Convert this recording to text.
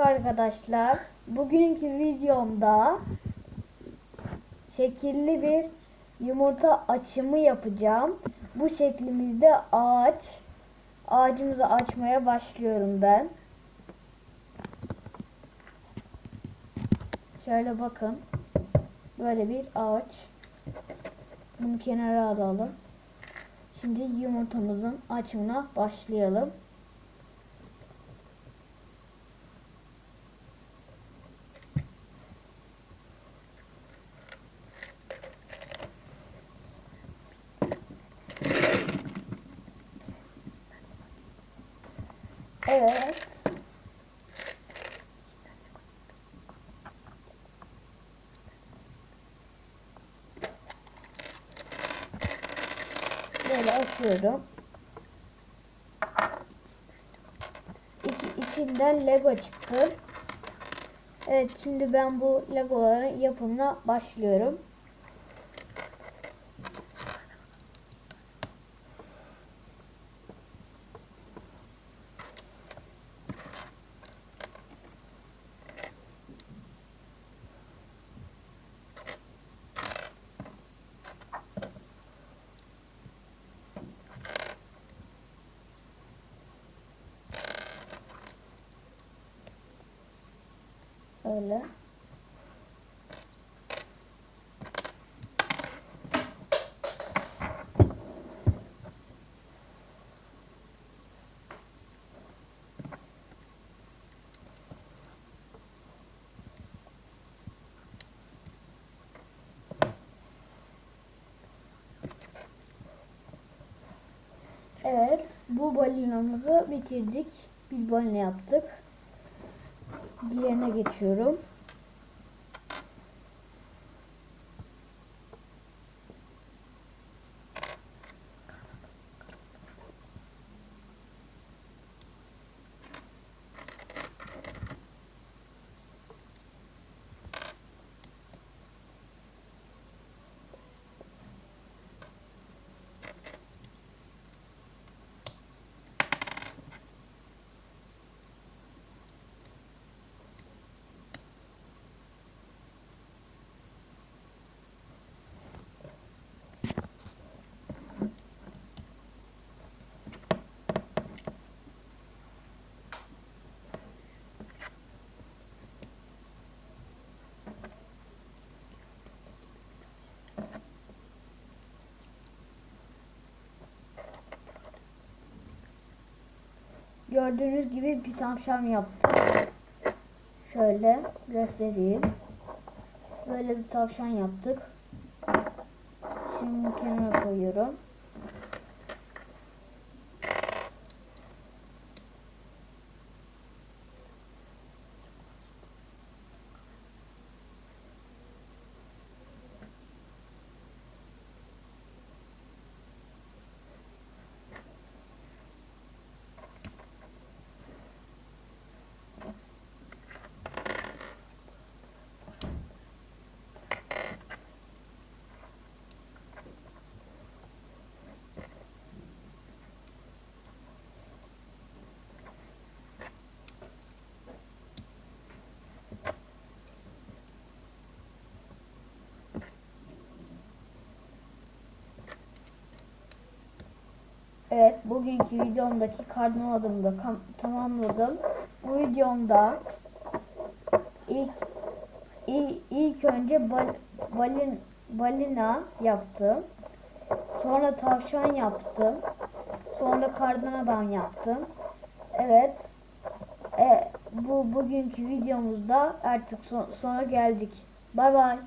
arkadaşlar. Bugünkü videomda şekilli bir yumurta açımı yapacağım. Bu şeklimizde ağaç. Ağacımızı açmaya başlıyorum ben. Şöyle bakın. Böyle bir ağaç. Bunu kenara alalım. Şimdi yumurtamızın açımına başlayalım. Evet. Böyle açıyorum. İç, içinden Lego çıktı. Evet şimdi ben bu Legoların yapımına başlıyorum. Öyle. Evet, bu balinamızı bitirdik. Bir balina yaptık. Diğerine geçiyorum. Gördüğünüz gibi bir tavşan yaptım. Şöyle göstereyim. Böyle bir tavşan yaptık. Şimdi kenara koyuyorum. Evet, bugünkü videomdaki kardinal adımı da tamamladım. Bu videomda ilk ilk, ilk önce bal, balin, balina yaptım. Sonra tavşan yaptım. Sonra kardan adam yaptım. Evet. E, bu bugünkü videomuzda artık son, sona geldik. Bay bay.